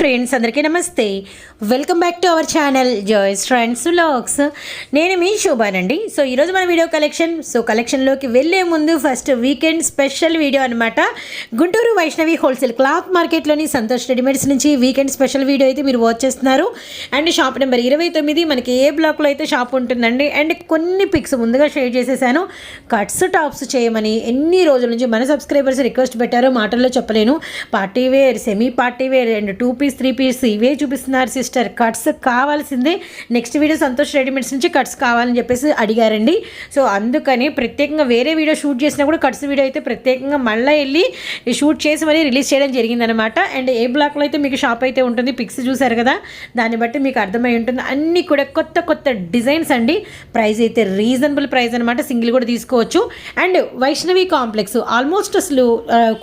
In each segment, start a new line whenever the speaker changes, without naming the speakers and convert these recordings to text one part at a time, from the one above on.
Friends అందరికీ నమస్తే. Welcome back to our channel Joys friends vlogs నేను మీ శోభానండి సో ఈరోజు మన వీడియో కలెక్షన్ సో కలెక్షన్లోకి వెళ్ళే ముందు ఫస్ట్ వీకెండ్ స్పెషల్ వీడియో అనమాట గుంటూరు వైష్ణవి హోల్సేల్ క్లాత్ మార్కెట్లోని సంతోష్ రెడీమేడ్స్ నుంచి వీకెండ్ స్పెషల్ వీడియో అయితే మీరు వాచ్ చేస్తున్నారు. అండ్ షాప్ నెంబర్ ఇరవై తొమ్మిది మనకి ఏ బ్లాక్లో అయితే షాప్ ఉంటుందండి. అండ్ కొన్ని పిక్స్ ముందుగా షేర్ చేసేసాను. కట్స్ టాప్స్ చేయమని ఎన్ని రోజుల నుంచి మన సబ్స్క్రైబర్స్ రిక్వెస్ట్ పెట్టారో మాటల్లో చెప్పలేను. Party wear semi party wear and two piece three piece ఇవే చూపిస్తున్నారు సిస్టర్. కట్స్ కావాల్సిందే. నెక్స్ట్ వీడియో సంతోష్ రెడీమేడ్స్ నుంచి కట్స్ కావాలని చెప్పేసి అడిగారండి. సో అందుకని ప్రత్యేకంగా వేరే వీడియో షూట్ చేసినా కూడా కట్స్ వీడియో అయితే ప్రత్యేకంగా మళ్ళీ వెళ్ళి షూట్ చేసి మరీ రిలీజ్ చేయడం జరిగిందనమాట అండ్ ఏ బ్లాక్లో అయితే మీకు షాప్ అయితే ఉంటుంది పిక్స్ చూసారు కదా దాన్ని బట్టి మీకు అర్థమై ఉంటుంది. అన్నీ కూడా కొత్త కొత్త డిజైన్స్ అండి. ప్రైస్ అయితే రీజనబుల్ ప్రైస్ అనమాట సింగిల్ కూడా తీసుకోవచ్చు. And Vaishnavi complex. ఆల్మోస్ట్ అసలు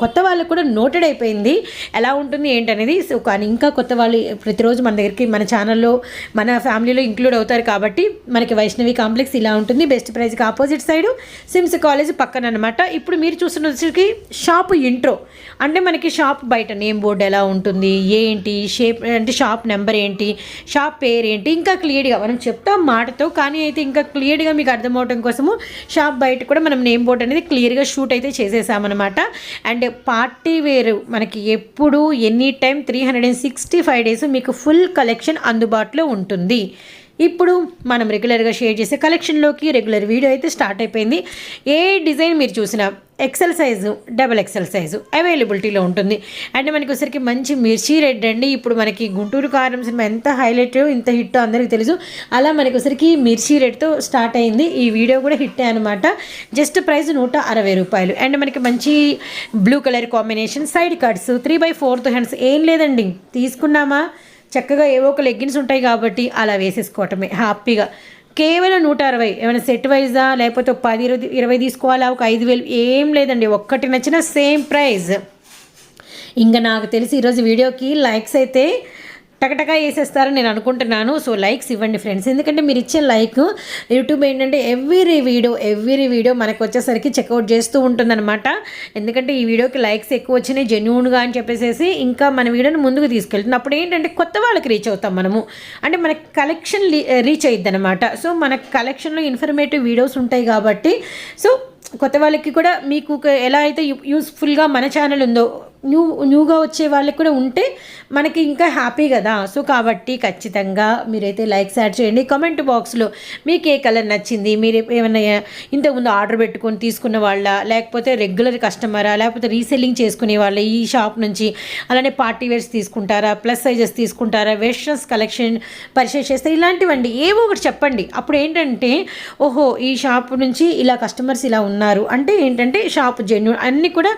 కొత్త వాళ్ళకు కూడా నోటెడ్ అయిపోయింది. ఎలా ఉంటుంది ఏంటనేది. సో కానీ ఇంకా కొత్త వాళ్ళు ప్రతిరోజు మన దగ్గరికి మన ఛానల్లో మన ఫ్యామిలీలో ఇంక్లూడ్ అవుతారు కాబట్టి మనకి వైష్ణవి కాంప్లెక్స్ ఇలా ఉంటుంది. బెస్ట్ ప్రైజ్కి ఆపోజిట్ సైడ్ సిమ్స్ కాలేజ్ పక్కన అనమాట ఇప్పుడు మీరు చూస్తున్న వచ్చేసరికి షాప్ ఇంట్రో అంటే మనకి షాప్ బయట నేమ్ బోర్డు ఎలా ఉంటుంది ఏంటి షేప్ అంటే షాప్ నెంబర్ ఏంటి షాప్ పేరు ఏంటి ఇంకా క్లియర్గా మనం చెప్తాం మాటతో కానీ అయితే ఇంకా క్లియర్గా మీకు అర్థమవటం కోసము షాప్ బయట కూడా మనం నేమ్ బోర్డ్ అనేది క్లియర్గా షూట్ అయితే చేసేసామన్నమాట. And party wear. మనకి ఎప్పుడు any time three hundred and sixty five days మీకు ఫుల్ కలెక్షన్ అందుబాటులో ఉంటుంది. ఇప్పుడు మనం రెగ్యులర్గా షేర్ చేసే కలెక్షన్లోకి రెగ్యులర్ వీడియో అయితే స్టార్ట్ అయిపోయింది. ఏ డిజైన్ మీరు చూసినా XL size double XL size అవైలబిలిటీలో ఉంటుంది. అంటే మనకి ఒకసారికి మంచి మిర్చి రెడ్ అండి. ఇప్పుడు మనకి గుంటూరు కారం సినిమా ఎంత హైలైట్ ఇంత హిట్ అందరికీ తెలుసు. అలా మనకి ఒకసారికి మిర్చి రెడ్తో స్టార్ట్ అయింది. ఈ వీడియో కూడా హిట్ అనమాట జస్ట్ ప్రైస్ నూట అరవై రూపాయలు. అండ్ మనకి మంచి blue colour combination side cuts three by fourth hands ఏం లేదండి. తీసుకున్నామా? చక్కగా ఏవో ఒక లెగ్గిన్స్ ఉంటాయి కాబట్టి అలా వేసేసుకోవటమే. హ్యాపీగా. కేవలం నూట అరవై ఏమైనా సెట్ వైజా లేకపోతే ఒక పది ఇరవై ఇరవై తీసుకోవాలా? ఒక ఐదు వేలు? ఏం లేదండి. ఒక్కటి నచ్చిన సేమ్ ప్రైస్ ఇంకా నాకు తెలిసి ఈరోజు వీడియోకి లైక్స్ అయితే టకటకా వేసేస్తారని నేను అనుకుంటున్నాను. సో లైక్స్ ఇవ్వండి ఫ్రెండ్స్ ఎందుకంటే మీరు ఇచ్చే లైక్ యూట్యూబ్ ఏంటంటే ఎవ్రీ వీడియో ఎవ్రీ వీడియో మనకు వచ్చేసరికి చెక్అవుట్ చేస్తూ ఉంటుందన్నమాట. ఎందుకంటే ఈ వీడియోకి లైక్స్ ఎక్కువ వచ్చినాయి జెన్యున్గా అని చెప్పేసి ఇంకా మన వీడియోని ముందుకు తీసుకెళ్తుంది. అప్పుడు ఏంటంటే కొత్త వాళ్ళకి రీచ్ అవుతాం మనము. అంటే మన కలెక్షన్ రీచ్ అయ్యిద్ది అనమాట సో మన కలెక్షన్లో ఇన్ఫర్మేటివ్ వీడియోస్ ఉంటాయి కాబట్టి. సో కొత్త వాళ్ళకి కూడా మీకు ఎలా అయితే యూ- యూస్ఫుల్గా మన ఛానల్ ఉందో న్యూ న్యూగా వచ్చే వాళ్ళకి కూడా ఉంటే మనకి ఇంకా హ్యాపీ కదా. సో కాబట్టి ఖచ్చితంగా మీరైతే లైక్స్ యాడ్ చేయండి. కామెంట్ బాక్స్లో మీకు ఏ కలర్ నచ్చింది మీరు ఏమైనా ఇంతకుముందు ఆర్డర్ పెట్టుకొని తీసుకున్న వాళ్ళ లేకపోతే రెగ్యులర్ కస్టమరా లేకపోతే రీసెల్లింగ్ చేసుకునే వాళ్ళ ఈ షాప్ నుంచి అలానే పార్టీ వేర్స్ తీసుకుంటారా ప్లస్ సైజెస్ తీసుకుంటారా వెస్ట్రన్స్ కలెక్షన్ పరిచయం చేస్తే ఇలాంటివండి. ఏవో ఒకటి చెప్పండి. అప్పుడు ఏంటంటే ఓహో ఈ షాప్ నుంచి ఇలా కస్టమర్స్ ఇలా ఉన్నారు. అంటే ఏంటంటే షాప్ జెన్యున్ అన్నీ కూడా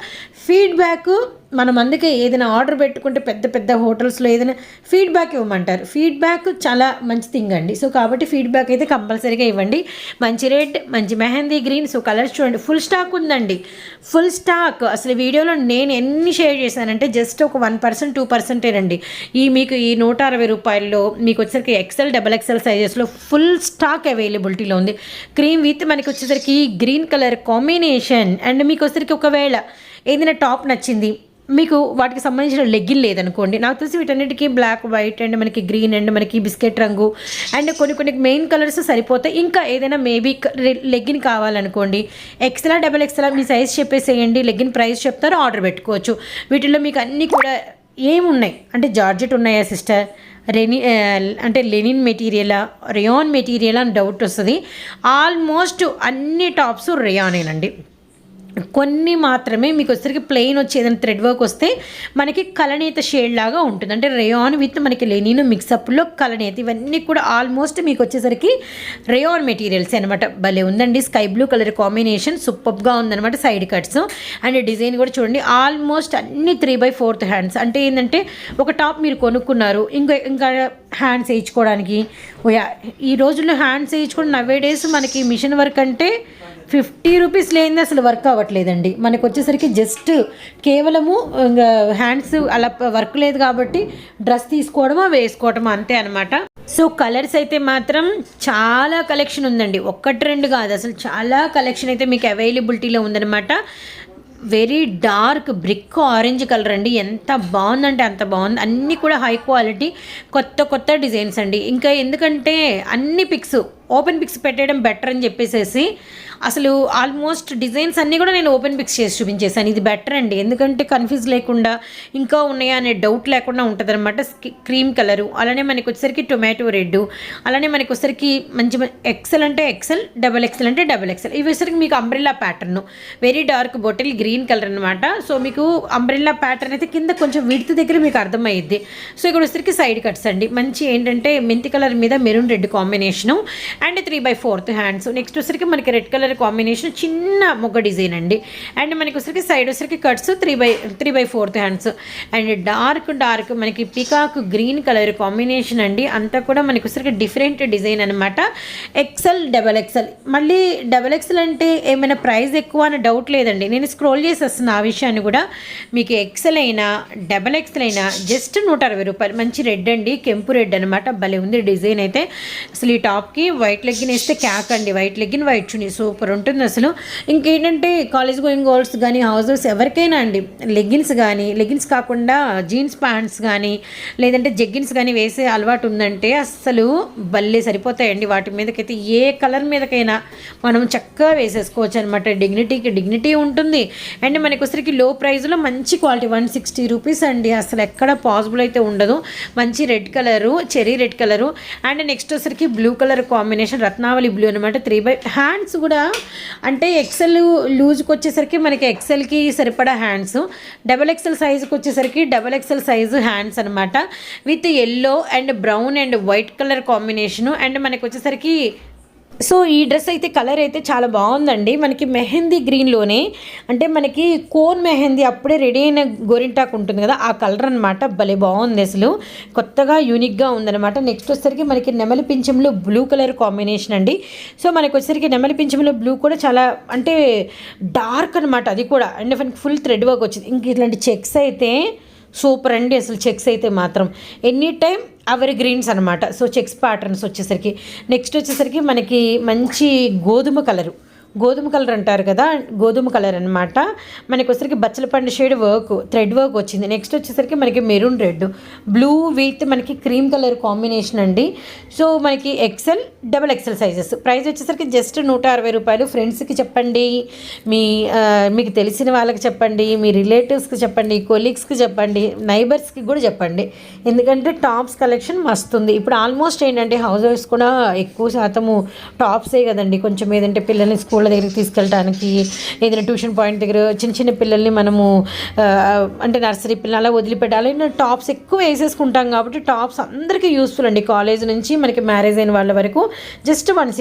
ఫీడ్బ్యాక్ మనం అందుకే ఏదైనా ఆర్డర్ పెట్టుకుంటే పెద్ద పెద్ద హోటల్స్లో ఏదైనా ఫీడ్బ్యాక్ ఇవ్వమంటారు. ఫీడ్బ్యాక్ చాలా మంచి థింగ్ అండి. సో కాబట్టి ఫీడ్బ్యాక్ అయితే కంపల్సరీగా ఇవ్వండి. మంచి రెడ్ మంచి మెహందీ గ్రీన్ సో కలర్స్ చూడండి. ఫుల్ స్టాక్ ఉందండి. Full stock. అసలు వీడియోలో నేను ఎన్ని షేర్ చేశానంటే జస్ట్ ఒక వన్ పర్సెంట్ టూ పర్సెంటేనండి ఈ మీకు ఈ నూట అరవై రూపాయల్లో మీకు వచ్చేసరికి ఎక్సెల్ డబల్ ఎక్సెల్ సైజెస్లో ఫుల్ స్టాక్ అవైలబిలిటీలో ఉంది. క్రీమ్ విత్ మనకి వచ్చేసరికి గ్రీన్ కలర్ కాంబినేషన్. అండ్ మీకు వచ్చేసరికి ఒకవేళ ఏదైనా టాప్ నచ్చింది మీకు వాటికి సంబంధించిన లెగ్గిన్ లేదనుకోండి. నాకు తెలిసి వీటన్నిటికీ బ్లాక్ వైట్ అండ్ మనకి గ్రీన్ అండ్ మనకి బిస్కెట్ రంగు అండ్ కొన్ని కొన్ని మెయిన్ కలర్స్ సరిపోతాయి. ఇంకా ఏదైనా మేబీ లెగ్గిన్ కావాలనుకోండి. ఎక్స్ట్రా డబల్ ఎక్స్ట్రా మీ సైజ్ చెప్పేసేయండి. లెగ్గిన్ ప్రైస్ చెప్తారు ఆర్డర్ పెట్టుకోవచ్చు. వీటిల్లో మీకు అన్నీ కూడా ఏమున్నాయి? అంటే జార్జెట్ ఉన్నాయా సిస్టర్ రెని అంటే లెనిన్ మెటీరియలా రేయాన్ మెటీరియల్ అని డౌట్ వస్తుంది. ఆల్మోస్ట్ అన్ని టాప్స్ రేయానేనండి కొన్ని మాత్రమే మీకు వచ్చేసరికి ప్లెయిన్ వచ్చి ఏదైనా థ్రెడ్ వర్క్ వస్తే మనకి కలనేత షేడ్ లాగా ఉంటుంది. అంటే రేయాన్ విత్ మనకి లెనిన్ మిక్సప్లో కలనేత. ఇవన్నీ కూడా ఆల్మోస్ట్ మీకు వచ్చేసరికి రేయాన్ మెటీరియల్స్ అనమాట భలే ఉందండి. స్కై బ్లూ కలర్ కాంబినేషన్ సూపర్గా ఉందన్నమాట సైడ్ కట్స్ అండ్ డిజైన్ కూడా చూడండి. ఆల్మోస్ట్ అన్ని త్రీ బై ఫోర్త్ హ్యాండ్స్ అంటే ఏంటంటే ఒక టాప్ మీరు కొనుక్కున్నారు. ఇంకా ఇంకా హ్యాండ్స్ వేయించుకోవడానికి. ఈ రోజుల్లో హ్యాండ్స్ వేయించుకోవడం నవ్వే డేస్ మనకి మిషన్ వర్క్ అంటే ఫిఫ్టీ రూపీస్ లేనిది అసలు వర్క్ అవ్వట్లేదండి. మనకు వచ్చేసరికి జస్ట్ కేవలము ఇంకా హ్యాండ్స్ అలా వర్క్ లేదు కాబట్టి డ్రెస్ తీసుకోవడమా వేసుకోవడమా అంతే అనమాట సో కలర్స్ అయితే మాత్రం చాలా కలెక్షన్ ఉందండి. ఒక్కటి రెండు కాదు అసలు చాలా కలెక్షన్ అయితే మీకు అవైలబిలిటీలో ఉందన్నమాట. Very dark brick orange colour అండి. ఎంత బాగుందంటే అంత బాగుంది. అన్నీ కూడా హై క్వాలిటీ కొత్త కొత్త డిజైన్స్ అండి. ఇంకా ఎందుకంటే అన్ని పిక్స్ ఓపెన్ పిక్స్ పెట్టడం బెటర్ అని చెప్పేసేసి అసలు ఆల్మోస్ట్ డిజైన్స్ అన్నీ కూడా నేను ఓపెన్ పిక్స్ చేసి చూపించేసాను ఇది బెటర్ అండి. ఎందుకంటే కన్ఫ్యూజ్ లేకుండా ఇంకా ఉన్నాయా అనే డౌట్ లేకుండా ఉంటుంది అనమాట క్రీమ్ కలరు అలానే మనకి వచ్చేసరికి టొమాటో రెడ్ అలానే మనకి వచ్చేసరికి మంచి ఎక్సెల్ అంటే ఎక్సెల్ డబల్ ఎక్సెల్ అంటే డబల్ ఎక్సెల్. ఇవి వచ్చేసరికి మీకు umbrella pattern very dark bottle green colour అనమాట సో మీకు అంబ్రెల్లా ప్యాటర్న్ అయితే కింద కొంచెం విడత దగ్గర మీకు అర్థమయ్యిద్ది. సో ఇక్కడ వచ్చేసరికి సైడ్ కట్స్ అండి. మంచి ఏంటంటే మెంతి కలర్ మీద maroon red combination. And three by fourth hands next వచ్చరికి మనకి రెడ్ కలర్ కాంబినేషన్ చిన్న మొగ్గ డిజైన్ అండి. అండ్ మనకి వచ్చరికి సైడ్ వచ్చరికి cuts three by three by fourth hands and dark dark మనకి పికాక్ గ్రీన్ కలర్ కాంబినేషన్ అండి. అంతా కూడా మనకి వచ్చరికి డిఫరెంట్ డిజైన్ అనమాట ఎక్సెల్ డబల్ ఎక్సెల్ మళ్ళీ డబల్ ఎక్సెల్ అంటే ఏమైనా ప్రైస్ ఎక్కువ అని డౌట్ లేదండి. నేను స్క్రోల్ చేసేస్తున్న ఆ విషయాన్ని కూడా. మీకు ఎక్సెల్ అయినా డబల్ ఎక్సెల్ అయినా జస్ట్ నూట అరవై రూపాయలు. మంచి రెడ్ అండి. కెంపు రెడ్ అనమాట భలే ఉంది డిజైన్ అయితే. అసలు ఈ టాప్కి వైట్ లెగ్గిన్ వేస్తే క్యాక్ అండి. వైట్ లెగ్గిన్ వైట్ చుని సూపర్ ఉంటుంది అసలు. ఇంకేంటంటే కాలేజ్ గోయింగ్ గోల్స్ కానీ హౌసెస్ ఎవరికైనా అండి. లెగ్గిన్స్ కానీ లెగ్గిన్స్ కాకుండా జీన్స్ ప్యాంట్స్ కానీ లేదంటే జెగ్గిన్స్ కానీ వేసే అలవాటు ఉందంటే అస్సలు భలే సరిపోతాయండి. వాటి మీదకైతే ఏ కలర్ మీదకైనా మనం చక్కగా వేసేసుకోవచ్చు అనమాట డిగ్నిటీకి డిగ్నిటీ ఉంటుంది. అండ్ మనకి వచ్చరికి లో ప్రైస్లో మంచి క్వాలిటీ వన్ సిక్స్టీ రూపీస్ అండి. అసలు ఎక్కడ పాసిబుల్ అయితే ఉండదు. మంచి red colour cherry red colour and next వచ్చరికి బ్లూ కలర్ కాంబినేషన్ రత్నావళి బ్లూ అనమాట త్రీ బై హ్యాండ్స్ కూడా అంటే ఎక్సెల్ లూజ్కి వచ్చేసరికి మనకి ఎక్సెల్కి సరిపడా హ్యాండ్స్ డబల్ ఎక్సెల్ సైజుకి వచ్చేసరికి డబల్ ఎక్సెల్ సైజు హ్యాండ్స్ అనమాట with yellow and brown and white colour combination and మనకి వచ్చేసరికి సో ఈ డ్రెస్ అయితే కలర్ అయితే చాలా బాగుందండి. మనకి మెహందీ గ్రీన్లోనే అంటే మనకి కోన్ మెహందీ అప్పుడే రెడీ అయిన గోరింటాకు ఉంటుంది కదా ఆ కలర్ అనమాట భలే బాగుంది అసలు. కొత్తగా యూనిక్గా ఉందన్నమాట. నెక్స్ట్ వచ్చేసరికి మనకి నెమలి పింఛంలో బ్లూ కలర్ కాంబినేషన్ అండి. సో మనకి వచ్చేసరికి నెమలి పింఛంలో బ్లూ కూడా చాలా అంటే డార్క్ అనమాట అది కూడా. అండ్ మనకి ఫుల్ థ్రెడ్ వర్క్ వచ్చింది. ఇంక ఇట్లాంటి చెక్స్ అయితే సూపర్ అండి అసలు చెక్స్ అయితే మాత్రం. ఎనీ టైం అవర్ గ్రీన్స్ అనమాట సో చెక్స్ ప్యాటర్న్స్ వచ్చేసరికి. నెక్స్ట్ వచ్చేసరికి మనకి మంచి గోధుమ కలరు గోధుమ కలర్ అంటారు కదా గోధుమ కలర్ అనమాట మనకి వచ్చరికి బచ్చల పండు షేడ్ వర్క్ థ్రెడ్ వర్క్ వచ్చింది. నెక్స్ట్ వచ్చేసరికి మనకి మెరూన్ రెడ్ బ్లూ విత్ మనకి క్రీమ్ కలర్ కాంబినేషన్ అండి. సో మనకి XL double XL sizes price వచ్చేసరికి జస్ట్ నూట అరవై రూపాయలు. ఫ్రెండ్స్కి చెప్పండి మీ మీకు తెలిసిన వాళ్ళకి చెప్పండి మీ రిలేటివ్స్కి చెప్పండి కొలీగ్స్కి చెప్పండి నైబర్స్కి కూడా చెప్పండి. ఎందుకంటే టాప్స్ కలెక్షన్ మస్తుంది ఇప్పుడు ఆల్మోస్ట్ ఏంటంటే హౌస్ వైఫ్స్ కూడా ఎక్కువ శాతము టాప్సే కదండి. కొంచెం ఏదంటే పిల్లల్ని స్కూల్ స్కూళ్ళ దగ్గరికి తీసుకెళ్ళడానికి ఏదైనా ట్యూషన్ పాయింట్ దగ్గర చిన్న చిన్న పిల్లల్ని మనము అంటే నర్సరీ పిల్లలు అలా వదిలిపెట్టాలి. టాప్స్ ఎక్కువ వేసేసుకుంటాం కాబట్టి టాప్స్ అందరికీ యూస్ఫుల్ అండి. కాలేజ్ నుంచి మనకి మ్యారేజ్ అయిన వాళ్ళ వరకు జస్ట్ వన్ సిక్స్